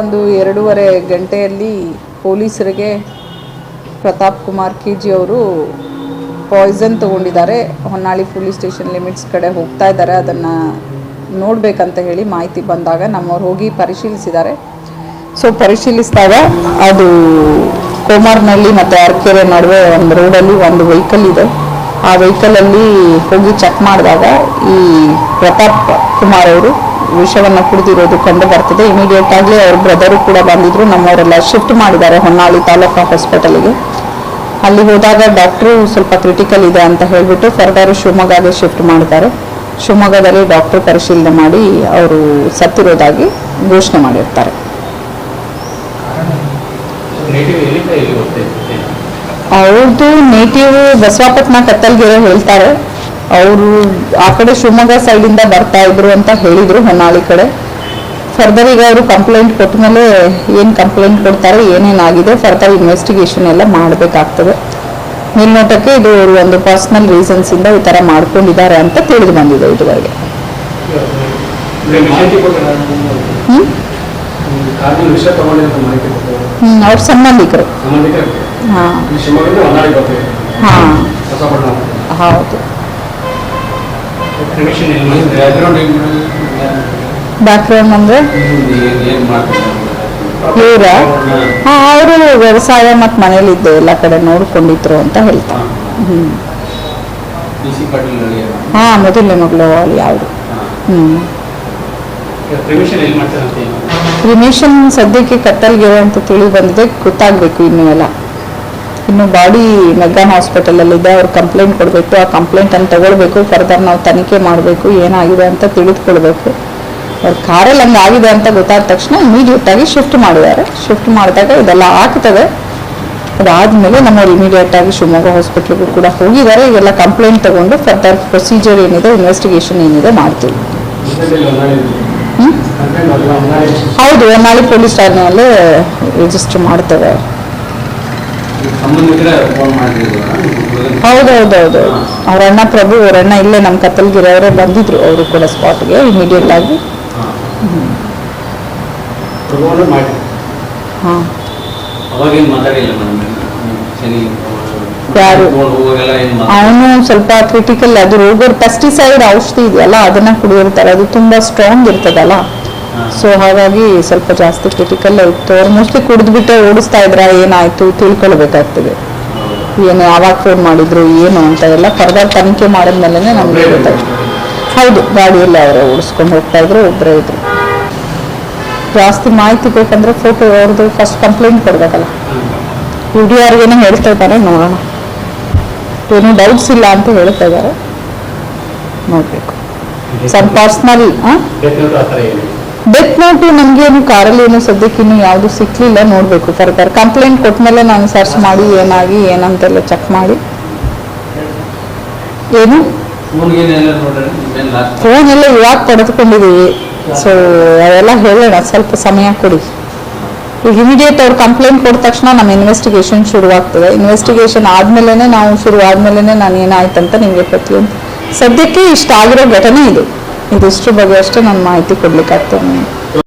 ಒಂದು ಎರಡೂವರೆ ಗಂಟೆಯಲ್ಲಿ ಪೊಲೀಸರಿಗೆ ಪ್ರತಾಪ್ ಕುಮಾರ್ ಕೆ ಜಿ ಅವರು ಪಾಯ್ಸನ್ ತೊಗೊಂಡಿದ್ದಾರೆ. ಹೊನ್ನಾಳಿ ಪೊಲೀಸ್ ಸ್ಟೇಷನ್ ಲಿಮಿಟ್ಸ್ ಕಡೆ ಹೋಗ್ತಾ ಇದ್ದಾರೆ. ಅದನ್ನು ನೋಡಬೇಕಂತ ಹೇಳಿ ಮಾಹಿತಿ ಬಂದಾಗ ನಮ್ಮವ್ರು ಹೋಗಿ ಪರಿಶೀಲಿಸಿದ್ದಾರೆ. ಸೊ ಪರಿಶೀಲಿಸಿದಾಗ ಅದು ಕೋಮಾರ್ನಲ್ಲಿ ಮತ್ತು ಅರ್ಕೆರೆ ನಡುವೆ ಒಂದು ರೋಡಲ್ಲಿ ಒಂದು ವೆಹಿಕಲ್ ಇದೆ. ಆ ವೆಹಿಕಲಲ್ಲಿ ಹೋಗಿ ಚೆಕ್ ಮಾಡಿದಾಗ ಈ ಪ್ರತಾಪ್ ಕುಮಾರ್ ಅವರು ವಿಷವನ್ನು ಕುಡಿದಿರೋದು ಕಂಡು ಬರ್ತದೆ. ಇಮಿಡಿಯೇಟ್ ಆಗಿ ಅವ್ರ ಬ್ರದರು ಕೂಡ ಬಂದಿದ್ರು. ನಮ್ಮವರೆಲ್ಲ ಶಿಫ್ಟ್ ಮಾಡಿದ್ದಾರೆ ಹೊನ್ನಾಳಿ ತಾಲೂಕು ಹಾಸ್ಪಿಟಲ್ಗೆ ಅಲ್ಲಿ ಹೋದಾಗ ಡಾಕ್ಟ್ರು ಸ್ವಲ್ಪ ಕ್ರಿಟಿಕಲ್ ಇದೆ ಅಂತ ಹೇಳಿಬಿಟ್ಟು ಫರ್ದರ್ ಶಿವಮೊಗ್ಗಗೆ ಶಿಫ್ಟ್ ಮಾಡಿದ್ದಾರೆ. ಶಿವಮೊಗ್ಗದಲ್ಲಿ ಡಾಕ್ಟ್ರು ಪರಿಶೀಲನೆ ಮಾಡಿ ಅವರು ಸತ್ತಿರೋದಾಗಿ ಘೋಷಣೆ ಮಾಡಿರ್ತಾರೆ. ಅವ್ರದ್ದು ನೇಟಿವ್ ಬಸವಾಪಟ್ಟಣ ಕತ್ತಲ್ಗೆರೆ ಹೇಳ್ತಾರೆ. ಅವರು ಆ ಕಡೆ ಶಿವಮೊಗ್ಗ ಸೈಡಿಂದ ಬರ್ತಾ ಇದ್ರು ಅಂತ ಹೇಳಿದ್ರು ಹೊನ್ನಾಳಿ ಕಡೆ. ಫರ್ದರ್ ಈಗ ಅವರು ಕಂಪ್ಲೇಂಟ್ ಕೊಟ್ಟ ಮೇಲೆ ಏನು ಕಂಪ್ಲೇಂಟ್ ಕೊಡ್ತಾರೆ ಏನೇನಾಗಿದೆ ಫರ್ದರ್ ಇನ್ವೆಸ್ಟಿಗೇಷನ್ ಎಲ್ಲ ಮಾಡಬೇಕಾಗ್ತದೆ. ಮೇಲ್ನೋಟಕ್ಕೆ ಇದು ಅವರು ಒಂದು ಪರ್ಸನಲ್ ರೀಸನ್ಸಿಂದ ಈ ಥರ ಮಾಡ್ಕೊಂಡಿದ್ದಾರೆ ಅಂತ ತಿಳಿದು ಬಂದಿದೆ ಇದುವರೆಗೆ. ಹ್ಞೂ ಹ್ಞೂ ಅವ್ರ ಸಂಬಂಧಿಕರು ಹಾಂ. ಹಾಂ. ಹೌದು. ಬ್ಯಾಕ್ಗ್ರೌಂಡ್ ಅಂದರೆ? ಇವರ ಹಾಂ ಅವರು ವ್ಯವಸಾಯ ಮತ್ತು ಮನೇಲಿದ್ದೆ ಎಲ್ಲ ಕಡೆ ನೋಡ್ಕೊಂಡಿದ್ರು ಅಂತ ಹೇಳ್ತಾರೆ ಹ್ಞೂ ಹಾಂ ಮೊದಲನೇ ಮಗಳು ಅಲ್ಲಿ ಯಾವುದು. ಹ್ಞೂ ಕ್ರಿಮಿಷನ್ ಸದ್ಯಕ್ಕೆ ಕತ್ತಲ್ಗೆ ಅಂತ ತಿಳಿ ಬಂದಿದೆ, ಗೊತ್ತಾಗಬೇಕು ಇನ್ನೂ ಎಲ್ಲ. ಇನ್ನು ಬಾಡಿ ಮೆಗ್ಗಾನ್ ಹಾಸ್ಪಿಟಲಲ್ಲಿದೆ, ಅವ್ರು ಕಂಪ್ಲೇಂಟ್ ಕೊಡಬೇಕು, ಆ ಕಂಪ್ಲೇಂಟನ್ನು ತಗೊಳ್ಬೇಕು ಫರ್ದರ್ ನಾವು ತನಿಖೆ ಮಾಡಬೇಕು, ಏನಾಗಿದೆ ಅಂತ ತಿಳಿದುಕೊಳ್ಬೇಕು. ಅವ್ರ ಕಾರಲ್ಲಿ ಹಂಗೆ ಆಗಿದೆ ಅಂತ ಗೊತ್ತಾದ ತಕ್ಷಣ ಇಮಿಡಿಯೇಟಾಗಿ ಶಿಫ್ಟ್ ಮಾಡಿದ್ದಾರೆ ಶಿಫ್ಟ್ ಮಾಡಿದಾಗ ಇದೆಲ್ಲ ಆಗ್ತದೆ. ಅದಾದಮೇಲೆ ನಮ್ಮವ್ರು ಇಮಿಡಿಯೇಟಾಗಿ ಶಿವಮೊಗ್ಗ ಹಾಸ್ಪಿಟ್ಲಿಗೂ ಕೂಡ ಹೋಗಿದ್ದಾರೆ. ಈಗೆಲ್ಲ ಕಂಪ್ಲೇಂಟ್ ತಗೊಂಡು ಫರ್ದರ್ ಪ್ರೊಸೀಜರ್ ಏನಿದೆ ಇನ್ವೆಸ್ಟಿಗೇಷನ್ ಏನಿದೆ ಮಾಡ್ತೀವಿ. ಹೌದು ಹೊನ್ನಾಳಿ ಪೊಲೀಸ್ ಠಾಣೆಯಲ್ಲಿ ರಿಜಿಸ್ಟರ್ ಮಾಡ್ತೇವೆ. ಹೌದೌದೌದು ಅವ್ರ ಅಣ್ಣ ಪ್ರಭು ಅವರಣ್ಣ ಅಣ್ಣ ಇಲ್ಲೇ ನಮ್ಮ ಕತ್ತಲ್ಗಿರಿ ಅವರೇ ಬಂದಿದ್ರು ಅವರು ಕೂಡ ಸ್ಪಾಟ್ಗೆ ಇಮಿಡಿಯೇಟ್ ಆಗಿ. ಹಾಂ. ಯಾರು? ಅವನು ಸ್ವಲ್ಪ ಕ್ರಿಟಿಕಲ್ ಅದು ರೋಗರ್ ಪೆಸ್ಟಿಸೈಡ್ ಔಷಧಿ ಇದೆಯಲ್ಲ ಅದನ್ನ ಕುಡಿದಿರ್ತಾರೆ ಅದು ತುಂಬಾ ಸ್ಟ್ರಾಂಗ್ ಇರ್ತದಲ್ಲ. ಸೊ ಹಾಗಾಗಿ ಸ್ವಲ್ಪ ಜಾಸ್ತಿ ಕ್ರಿಟಿಕಲ್ ಇತ್ತು ಅವ್ರು ಮೋಸ್ಟ್ಲಿ ಓಡಿಸ್ತಾ ಇದ್ರ, ಏನಾಯ್ತು ತಿಳ್ಕೊಳ್ಬೇಕಾಗ್ತದೆ. ಏನು ಯಾವಾಗ ಫೋನ್ ಮಾಡಿದ್ರು, ಏನು ಅಂತ ಎಲ್ಲ ಫರ್ದರ್ ತನಿಖೆ ಮಾಡಿದ್ಮೇಲೆ ನಮ್ಗೆ ಗೊತ್ತಾಯ್ತು ಹೌದು, ಗಾಡಿಯಲ್ಲಿ ಅವರೇ ಓಡಿಸ್ಕೊಂಡು ಹೋಗ್ತಾ ಇದ್ರು ಒಬ್ಬರೇ ಇದ್ರು. ಜಾಸ್ತಿ ಮಾಹಿತಿ ಬೇಕಂದ್ರೆ ಫೋಟೋ ಅವ್ರದ್ದು ಫಸ್ಟ್ ಕಂಪ್ಲೇಂಟ್ ಕೊಡ್ಬೇಕಲ್ಲ. ಯು ಡಿ ಆರ್ಗೇನೆ ಹೇಳ್ತಾ ಇದ್ದಾರೆ, ನೋಡೋಣ. ಏನು ಡೌಟ್ಸ್ ಇಲ್ಲ ಅಂತ ಹೇಳ್ತಾ ಇದ್ದಾರೆ. ನೋಡಬೇಕು. ಸಮ್ ಪರ್ಸ್ನಲ್ ಡೆತ್ ನೋಟು ನಮ್ಗೆ ಏನು ಕಾರಲ್ಲಿ ಏನು ಸದ್ಯಕ್ಕೆ ಇನ್ನು ಯಾವುದು ಸಿಕ್ಲಿಲ್ಲ, ನೋಡಬೇಕು ಫರ್ದರ್ ಕಂಪ್ಲೇಂಟ್ ಕೊಟ್ಟಮೇಲೆ ನಾನು ಸರ್ಚ್ ಮಾಡಿ ಏನಾಗಿ, ಏನಂತೆಲ್ಲ ಚೆಕ್ ಮಾಡಿ. ಏನು? ಫೋನ್ ಎಲ್ಲ ಇವಾಗ ಪಡೆದುಕೊಂಡಿದ್ದೀವಿ. ಸೊ ಅವೆಲ್ಲ ಹೇಳೋಣ, ಸ್ವಲ್ಪ ಸಮಯ ಕೊಡಿ. ಈಗ ಇಮಿಡಿಯೇಟ್ ಅವ್ರು ಕಂಪ್ಲೇಂಟ್ ಕೊಟ್ಟ ತಕ್ಷಣ ನಮ್ಮ ಇನ್ವೆಸ್ಟಿಗೇಷನ್ ಶುರುವಾಗ್ತದೆ. ಇನ್ವೆಸ್ಟಿಗೇಷನ್ ಆದ್ಮೇಲೆ ನಾವು ಶುರು ಆದ್ಮೇಲೆ ನಾನು ಏನಾಯ್ತಂತ ನಿಮಗೆ ಪ್ರತಿಯೊಂದು ಸದ್ಯಕ್ಕೆ ಇಷ್ಟ ಆಗಿರೋ ಘಟನೆ ಇದು. ಇದಿಷ್ಟು ಬಗ್ಗೆ ಅಷ್ಟೇ ನಾನು ಮಾಹಿತಿ ಕೊಡ್ಲಿಕ್ಕಾಗ್ತದೆ